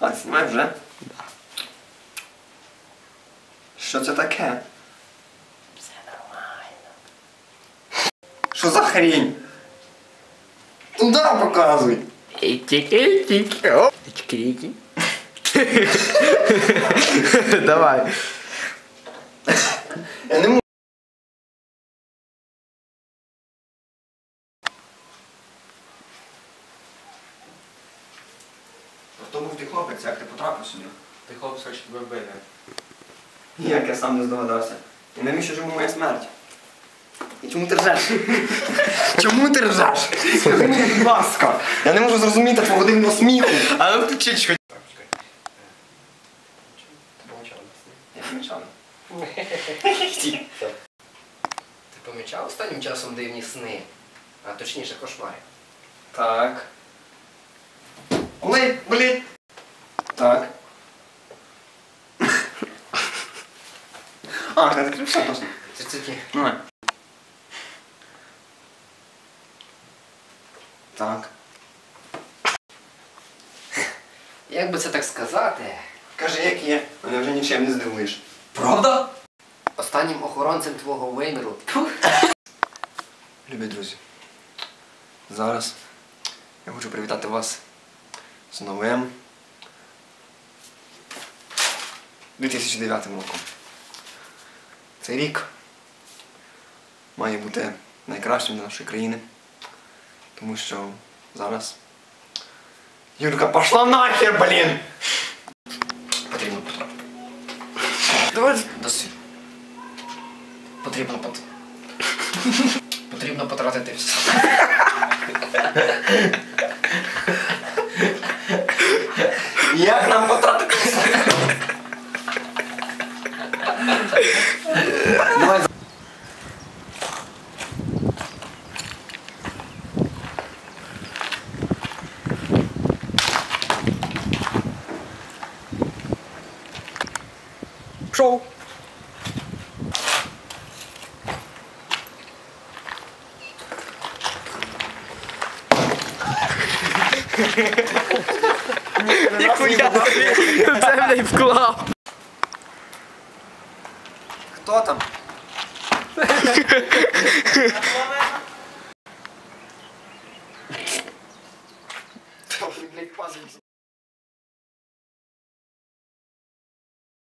А знімай вже? Що це таке? Все нормально. Що за хрінь? Туда показуй! Чики-чики. Давай. Я не можу. Хлопець, як ти потрапив сюди? Ти хлопець хоче тебе вбити. Ніяк я сам не здогадався. І навіщо ж йому моя смерть? І чому ти ржеш? Чому ти ржеш? Скажи мені, будь ласка. Я не можу зрозуміти твого дивного сміху. А ну включи чекай. Я помічав. Ти помічав останнім часом дивні сни, а точніше кошмари. Так. Блин, блин. Так. А, ти закрив все точно. Це це ті. Ну. Так. Як би це так сказати? Кажи, як є. Мене вже нічим не здивуєш. Правда? Останнім охоронцем твого виміру. Любі друзі. Зараз я хочу привітати вас з новим 2009 роком. Цей рік має бути найкращим для нашої країни. Тому що зараз Юрка пошла нахер, блін! Потрібно потрапити. Давай досвід. Потрібно пот... Потрібно потратити все. Як Пшел. Ніхуя собі. Це, блядь, вклав. Хто там? Блядь, пазл.